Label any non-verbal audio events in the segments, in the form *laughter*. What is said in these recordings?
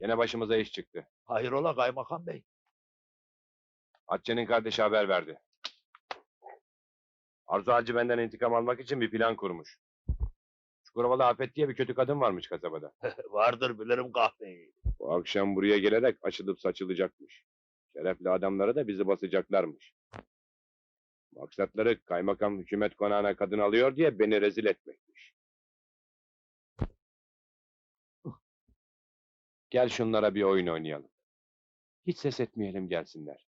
Gene başımıza iş çıktı. Hayrola kaymakam bey? Hatice'nin kardeşi haber verdi. Arzu Hacı benden intikam almak için bir plan kurmuş. Çukurovalı Afet diye bir kötü kadın varmış kasabada. *laughs* Vardır bilirim kahveyi. Bu akşam buraya gelerek açılıp saçılacakmış. Şerefli adamları da bizi basacaklarmış. Maksatları kaymakam hükümet konağına kadın alıyor diye beni rezil etmekmiş. Gel şunlara bir oyun oynayalım. Hiç ses etmeyelim gelsinler.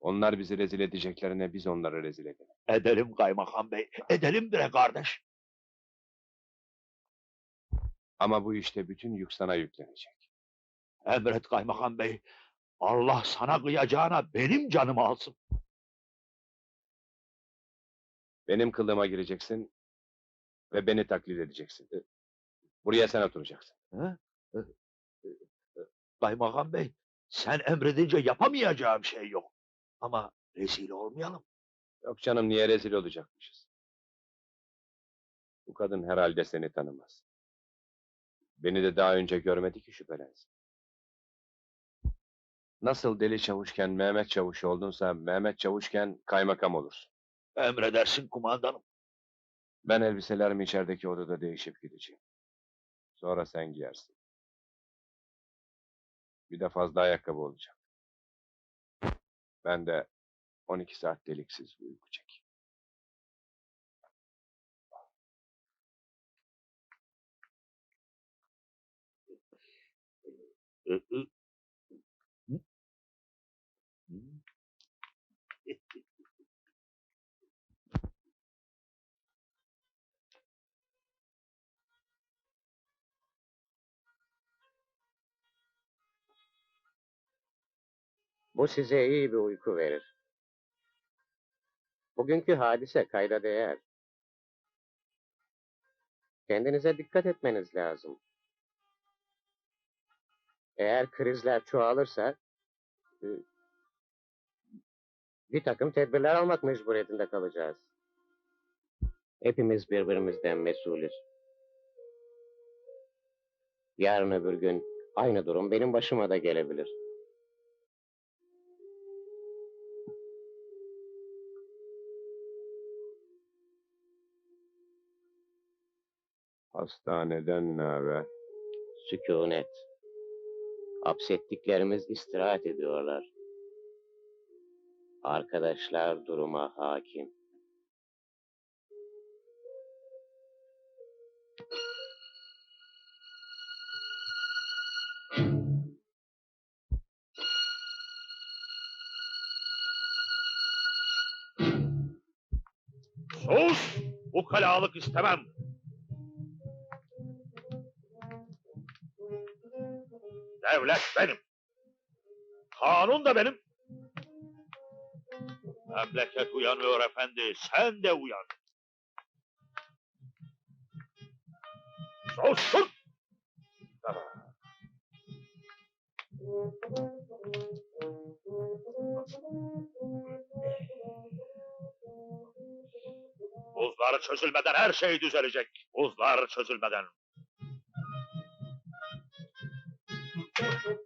Onlar bizi rezil edeceklerine biz onları rezil edelim. Edelim kaymakam bey. Edelim bre kardeş. Ama bu işte bütün yük sana yüklenecek. Emret kaymakam bey. Allah sana kıyacağına benim canımı alsın. Benim kılığıma gireceksin ve beni taklit edeceksin. Buraya sen oturacaksın. Kaymakam bey. Sen emredince yapamayacağım şey yok. Ama rezil olmayalım. Yok canım niye rezil olacakmışız? Bu kadın herhalde seni tanımaz. Beni de daha önce görmedi ki şüphelensin. Nasıl deli çavuşken Mehmet Çavuş oldunsa Mehmet Çavuşken kaymakam olursun. Emredersin kumandanım. Ben elbiselerimi içerideki odada değişip gideceğim. Sonra sen giyersin. Bir de fazla ayakkabı olacak. Ben de 12 saat deliksiz uyku çekeyim. Bu size iyi bir uyku verir. Bugünkü hadise kayda değer. Kendinize dikkat etmeniz lazım. Eğer krizler çoğalırsa e, bir takım tedbirler almak mecburiyetinde kalacağız. Hepimiz birbirimizden mesulüz. Yarın öbür gün aynı durum benim başıma da gelebilir. Hastaneden ne haber? Sükunet. Hapsettiklerimiz istirahat ediyorlar. Arkadaşlar duruma hakim. Sus! Bu kalalık istemem. Devlet benim. Kanun da benim. Memleket uyanıyor efendi. Sen de uyan. Sus! sus! Buzlar çözülmeden her şey düzelecek. Buzlar çözülmeden. Beş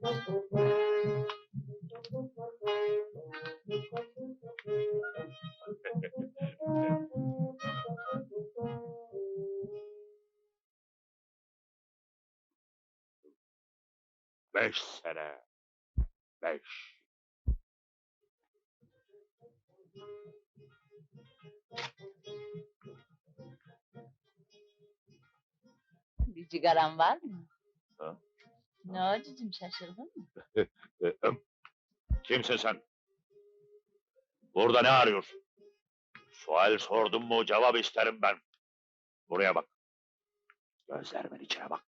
sene. Beş. Bir cigaran var mı? Ha? Ne o cicim şaşırdın mı? *laughs* Em, Kimsin sen? Burada ne arıyorsun? Sual sordum mu cevap isterim ben. Buraya bak. Gözlerimin içine bak.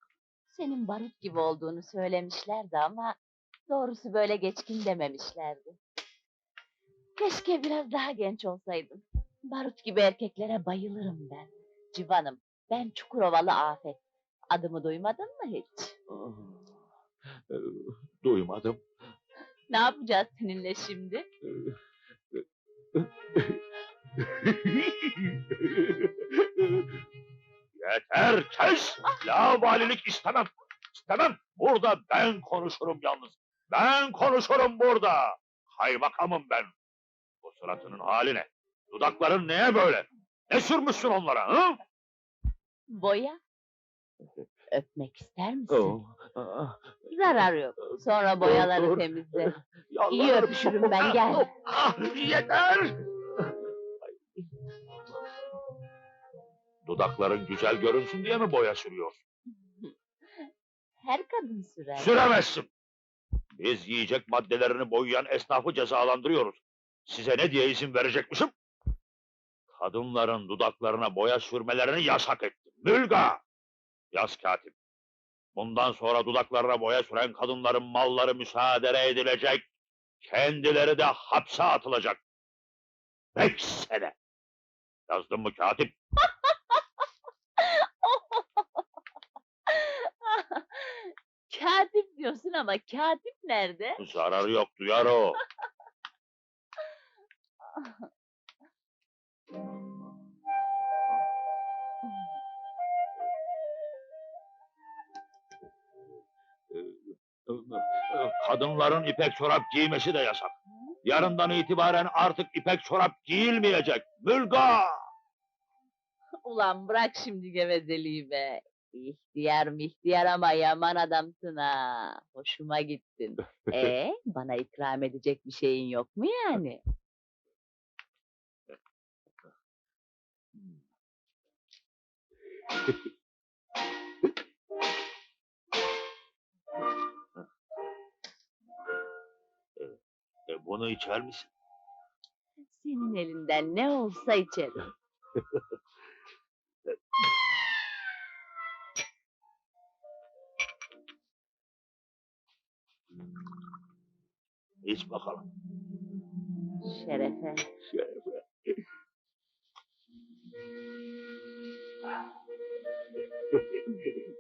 Senin barut gibi olduğunu söylemişlerdi ama doğrusu böyle geçkin dememişlerdi. Keşke biraz daha genç olsaydın. Barut gibi erkeklere bayılırım ben. Civanım, ben Çukurovalı Afet. Adımı duymadın mı hiç? Ee, Duymadım. Ne yapacağız seninle şimdi? Yeter kes! Lavalilik istemem. İstemem. Burada ben konuşurum yalnız. Ben konuşurum burada. Kaymakamım ben. Bu suratının hali ne? Dudakların neye böyle? Ne sürmüşsün onlara hı? Boya. *laughs* Öpmek ister misin? Oh, ah, Zarar yok. Sonra *laughs* boyaları Dur. temizle. *laughs* İyi Yalvarırım. öpüşürüm ben gel. Ah, yeter! Dudakların güzel görünsün diye mi boya sürüyorsun? Her kadın sürer. Süremezsin. Biz yiyecek maddelerini boyayan esnafı cezalandırıyoruz. Size ne diye izin verecekmişim? Kadınların dudaklarına boya sürmelerini yasak ettim. Mülga! Yaz katip. Bundan sonra dudaklarına boya süren kadınların malları müsaade edilecek. Kendileri de hapse atılacak. Beş sene. Yazdın mı katip? *laughs* katip diyorsun ama katip nerede? Zararı yok, duyar o. *laughs* Kadınların ipek çorap giymesi de yasak. Yarından itibaren artık ipek çorap giyilmeyecek. Mülga! Ulan bırak şimdi gevezeliği be. İhtiyar mihtiyar ama yaman adamsın ha. Hoşuma gittin. Ee, *laughs* bana ikram edecek bir şeyin yok mu yani? *laughs* bunu içer misin? Senin elinden ne olsa içerim. *laughs* İç bakalım. Şerefe. Şerefe. *laughs*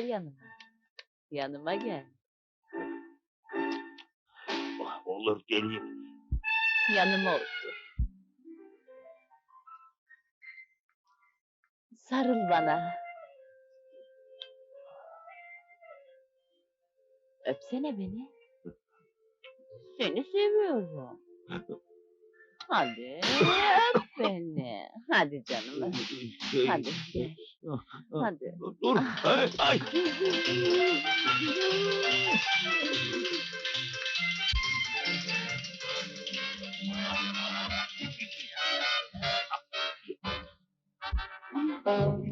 Gel yanıma. Yanıma gel. Olur geleyim. Yanıma otur. Sarıl bana. Öpsene beni. *laughs* Seni seviyorum. *laughs* Hadi öp beni. Hadi canım. Hadi gel. Hadi. Dur. Ay, ay. *laughs*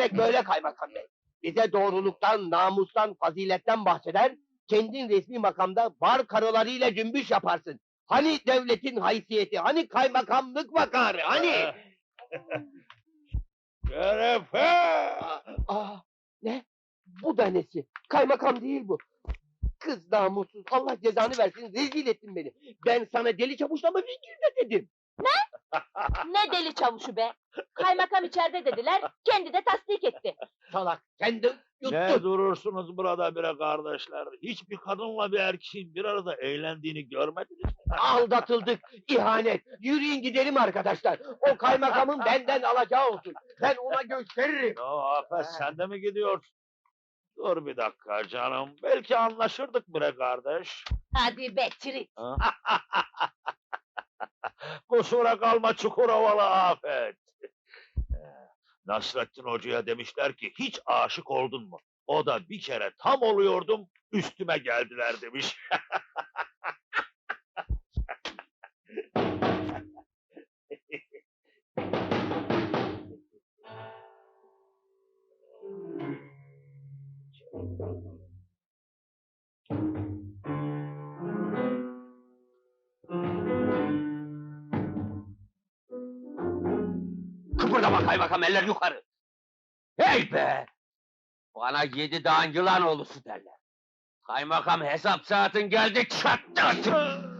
demek böyle kaymakam bey. Bize doğruluktan, namustan, faziletten bahseder, kendin resmi makamda bar karılarıyla cümbüş yaparsın. Hani devletin haysiyeti, hani kaymakamlık vakarı, hani? *laughs* Şerefe! Aa, aa, ne? Bu da nesi? Kaymakam değil bu. Kız namussuz, Allah cezanı versin, rezil ettin beni. Ben sana deli çavuşlama figürde dedim. Ne deli çavuşu be. Kaymakam içeride dediler. Kendi de tasdik etti. Salak, sen de Ne durursunuz burada bre kardeşler? Hiçbir kadınla bir erkeğin bir arada eğlendiğini görmediniz mi? *laughs* Aldatıldık, ihanet. Yürüyün gidelim arkadaşlar. O kaymakamın benden alacağı olsun. Ben ona gösteririm. Ya Afet sen de mi gidiyorsun? Dur bir dakika canım. Belki anlaşırdık bre kardeş. Hadi be trit. *laughs* Kusura kalma Çukurovalı Afet. Ee, Nasrettin Hoca'ya demişler ki hiç aşık oldun mu? O da bir kere tam oluyordum üstüme geldiler demiş. *laughs* Kıpırdama kaymakam eller yukarı. Hey be! Bana yedi dağın yılan oğlusu derler. Kaymakam hesap saatin geldi çattı.